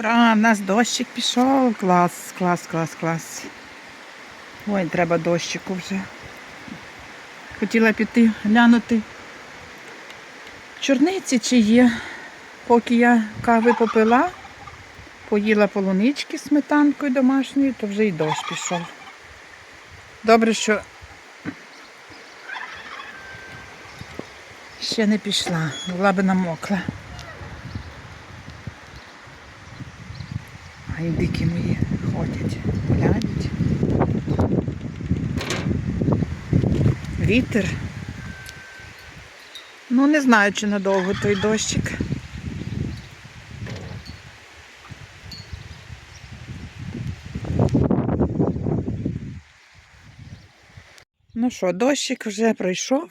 Ура, в нас дощик пішов. Клас, клас, клас, клас. Ой, треба дощику вже. Хотіла піти глянути. Чорниці чи є. Поки я кави попила, поїла полунички сметанкою домашньою, то вже й дощ пішов. Добре, що ще не пішла, була би намокла. А індики мої ходять, гуляють. Вітер. Ну, не знаю, чи надовго той дощик. Ну що, дощик вже пройшов,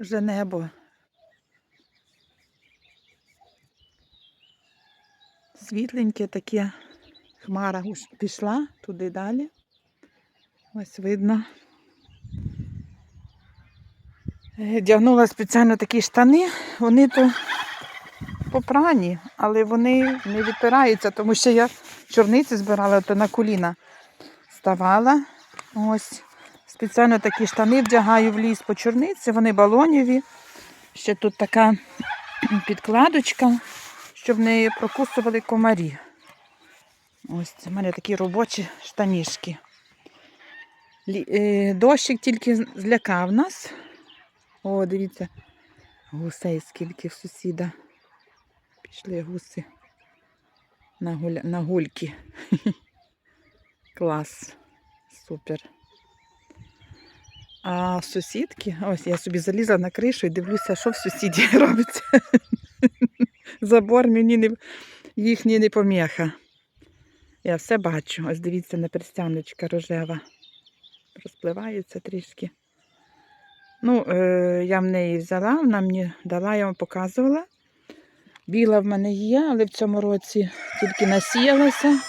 вже небо. Світленьке таке, хмара пішла туди далі. Ось видно. Е, Вдягнула спеціально такі штани, вони то попрані, але вони не відпираються, тому що я чорниці збирала, то на коліна ставала. Ось. Спеціально такі штани вдягаю в ліс по чорниці, вони балоніві. Ще тут така підкладочка, щоб не прокусували комарі. Ось це в мене такі робочі штанішки. Е, Дощик тільки злякав нас. О, дивіться, гусей скільки в сусіда. Пішли гуси на, гуля... на гульки. Клас. Супер. А сусідки, ось я собі залізла на кришу і дивлюся, що в сусіді робиться. Забор мені не, їхній не поміха. Я все бачу. Ось дивіться на перстяночка рожева. Розпливається трішки. Ну, е, я в неї взяла, вона мені дала, я вам показувала. Біла в мене є, але в цьому році тільки насіялася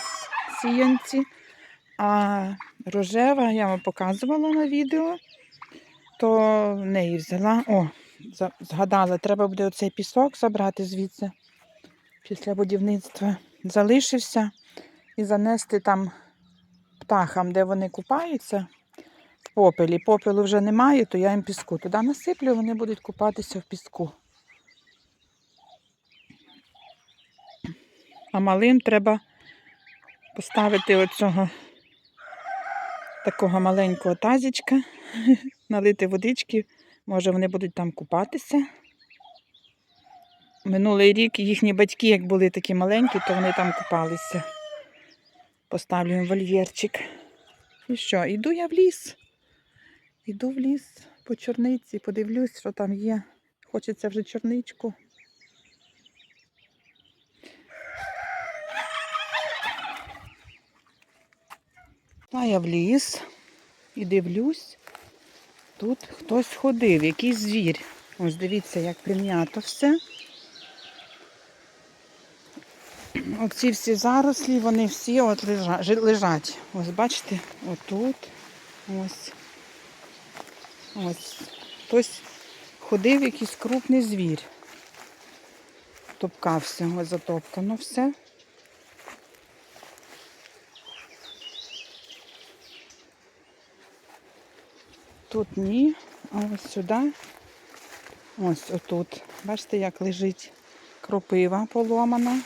сіянці. А рожева я вам показувала на відео, то в неї взяла. О, згадала, треба буде оцей пісок забрати звідси після будівництва. Залишився і занести там птахам, де вони купаються в попелі. Попелу вже немає, то я їм піску туди насиплю, вони будуть купатися в піску. А малим треба поставити оцього такого маленького тазічка, налити водички. Може, вони будуть там купатися. Минулий рік їхні батьки, як були такі маленькі, то вони там купалися. Поставлю їм вольєрчик. І що, іду я в ліс. Іду в ліс по чорниці, подивлюсь, що там є. Хочеться вже чорничку. Та я в ліс і дивлюсь, тут хтось ходив, якийсь звір. Ось дивіться, як прим'ято все. Оці всі зарослі, вони всі от лежа- лежать. Ось бачите, отут. Ось. Ось. Хтось ходив, якийсь крупний звір. Топкався, ось затопкано все. Тут ні, а ось сюди. Ось отут. Бачите, як лежить кропива поломана.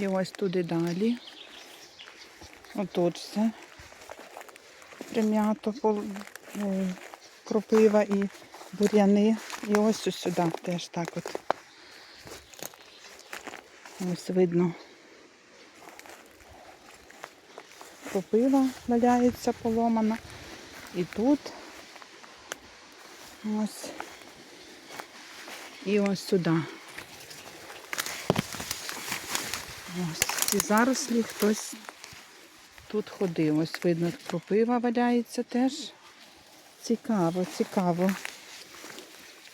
І ось туди далі. Отут все. Прим'ято е, кропива і бур'яни. І ось ось сюди теж так от. Ось видно. Кропива валяється поломана. І тут. Ось. І ось сюди. Ось ці зарослі хтось тут ходив. Ось видно, кропива валяється теж. Цікаво, цікаво.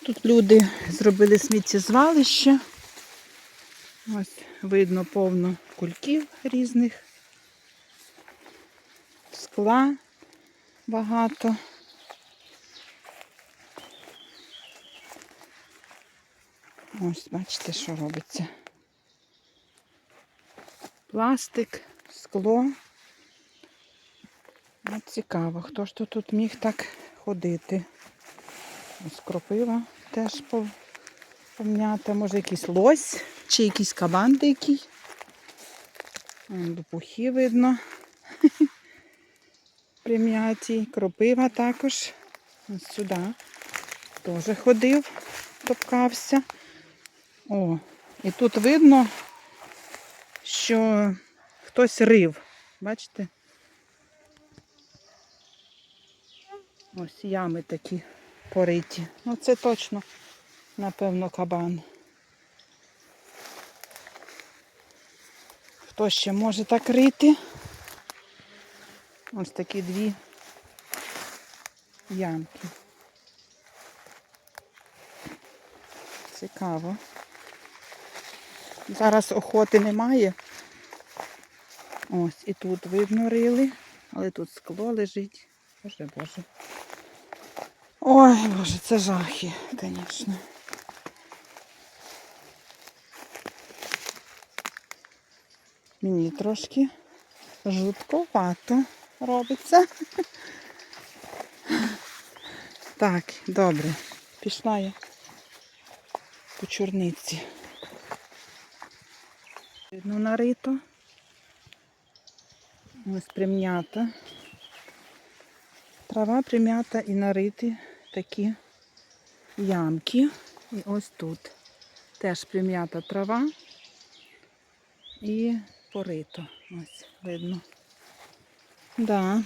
Тут люди зробили сміттєзвалище. Ось видно повно кульків різних. Скла багато. Ось, бачите, що робиться. Пластик, скло. От цікаво, хто ж тут міг так ходити. Ось кропива теж пом'ята. Може якийсь лось чи якийсь кабан дикий. Лопухи видно. Прим'яті. Кропива також. Ось сюди. Теж ходив, топкався. О, і тут видно, що хтось рив. Бачите? Ось ями такі пориті. Ну це точно, напевно, кабан. Хто ще може так рити? Ось такі дві ямки. Цікаво. Зараз охоти немає. Ось і тут видно рили, але тут скло лежить. Боже, боже. Ой, боже, це жахи, звісно. Мені трошки жутковато робиться. Так, добре. Пішла я по чорниці. Видно нарито. Ось прим'ята. Трава прим'ята і нариті такі ямки. І ось тут теж прим'ята трава і порито. Ось видно. Да.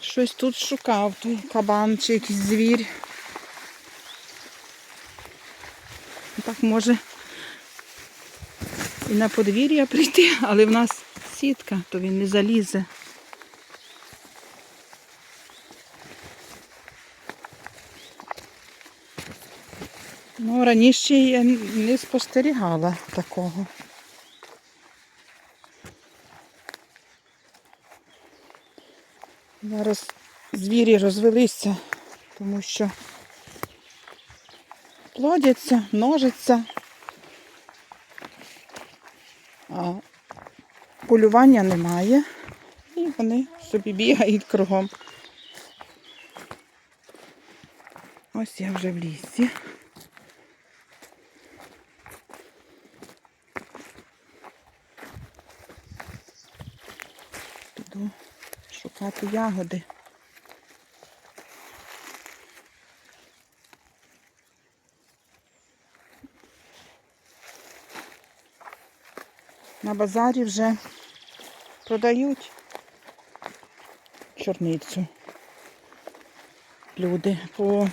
Щось тут шукав, той кабан чи якийсь звір. Так може і на подвір'я прийти, але в нас сітка, то він не залізе. Ну, раніше я не спостерігала такого. Зараз звірі розвелися, тому що плодяться, множаться, полювання немає. І вони собі бігають кругом. Ось я вже в лісі. Піду шукати ягоди. На базарі вже продають чорницю. Люди по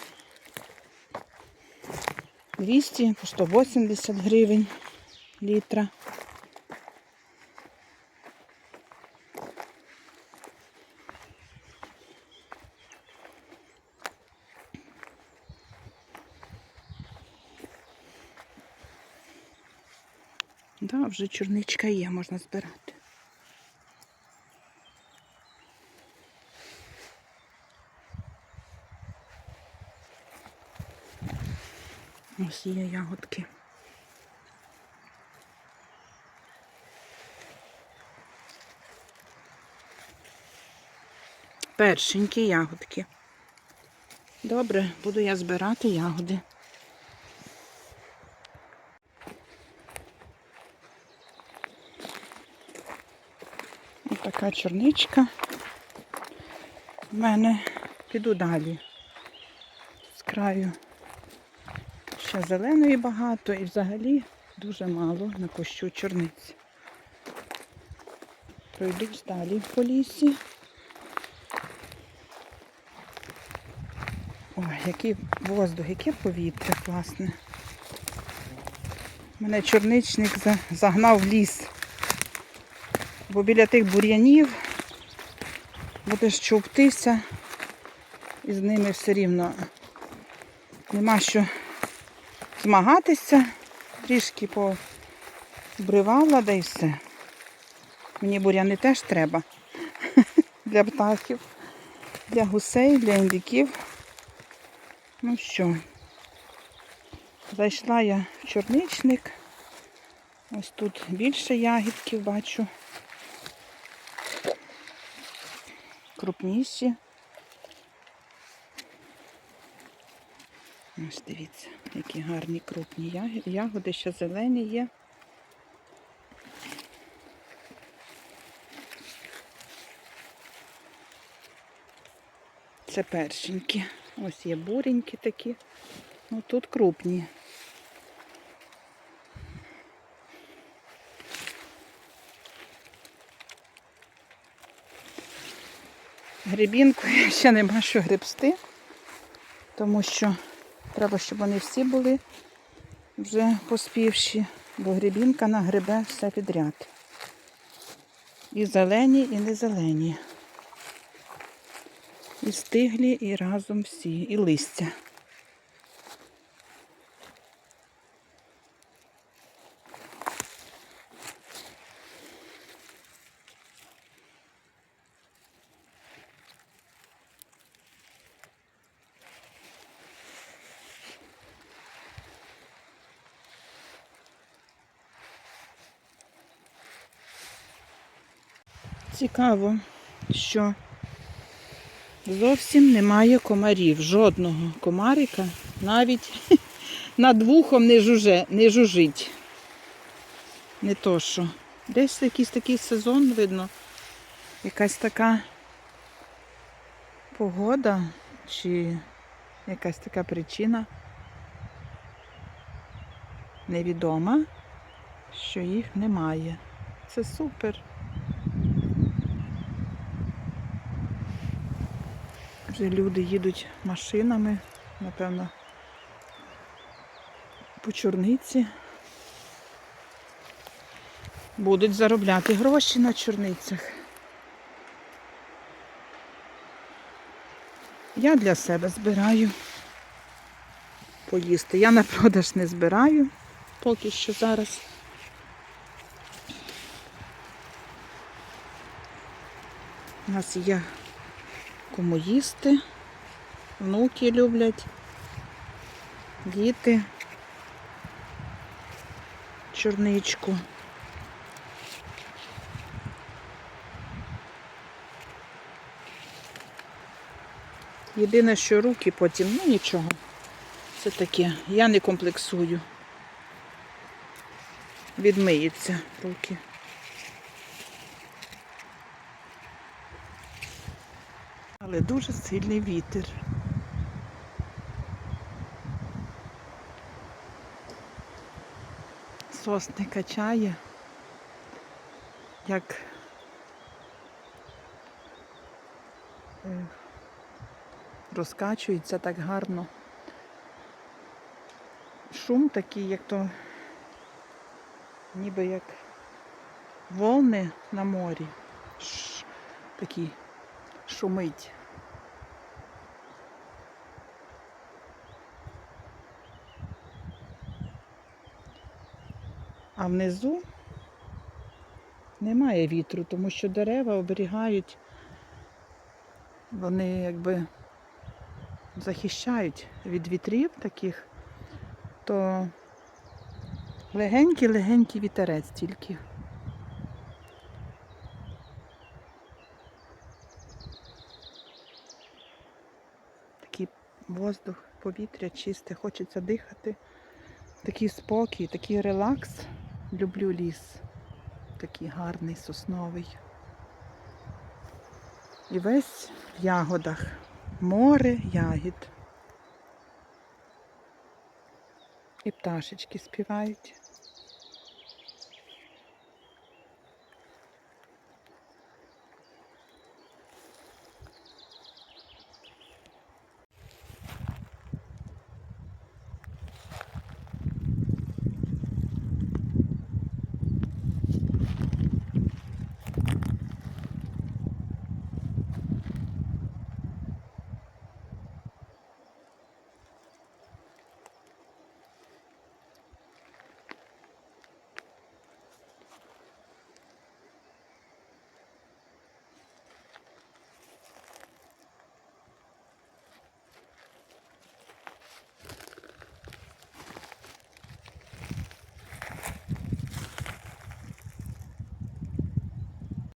200, по 180 гривень літра. Да, вже чорничка є, можна збирати. Ось є ягодки. Першенькі ягодки. Добре, буду я збирати ягоди. Ось така чорничка. У мене піду далі. З краю ще зеленої багато і взагалі дуже мало на кущу чорниці. Пройдусь далі по лісі. Ой, який воздух, яке повітря класне. Мене чорничник загнав в ліс. Бо біля тих бур'янів будеш човтися і з ними все рівно нема що змагатися. Трішки побривала, да й все. Мені бур'яни теж треба для птахів, для гусей, для індиків. Ну що, зайшла я в чорничник. Ось тут більше ягідків бачу. Крупніші. Ось дивіться, які гарні крупні ягоди, ще зелені є. Це першенькі. Ось є буренькі такі. Ну тут крупні. Грибінку ще нема що гребсти, тому що треба, щоб вони всі були вже поспівші, бо грибінка нагребе все підряд. І зелені, і не зелені. І стиглі, і разом всі, і листя. Цікаво, що зовсім немає комарів. Жодного комарика навіть над вухом не, жуже, не жужить. Не то що. Десь якийсь такий сезон, видно, якась така погода чи якась така причина невідома, що їх немає. Це супер. Вже люди їдуть машинами, напевно, по чорниці. Будуть заробляти гроші на чорницях. Я для себе збираю поїсти. Я на продаж не збираю поки що зараз. У нас є кому їсти. Внуки люблять, діти, чорничку. Єдине, що руки потім, ну нічого. Це таке. Я не комплексую. Відмиються руки. Але дуже сильний вітер. Сосни качає, як е, розкачується так гарно. Шум такий, як то ніби як волни на морі. Ш, такий шумить. А внизу немає вітру, тому що дерева оберігають, вони якби захищають від вітрів таких, то легенький-легенький вітерець тільки. Такий воздух, повітря чисте, хочеться дихати. Такий спокій, такий релакс. Люблю ліс. Такий гарний, сосновий. І весь в ягодах. Море ягід. І пташечки співають.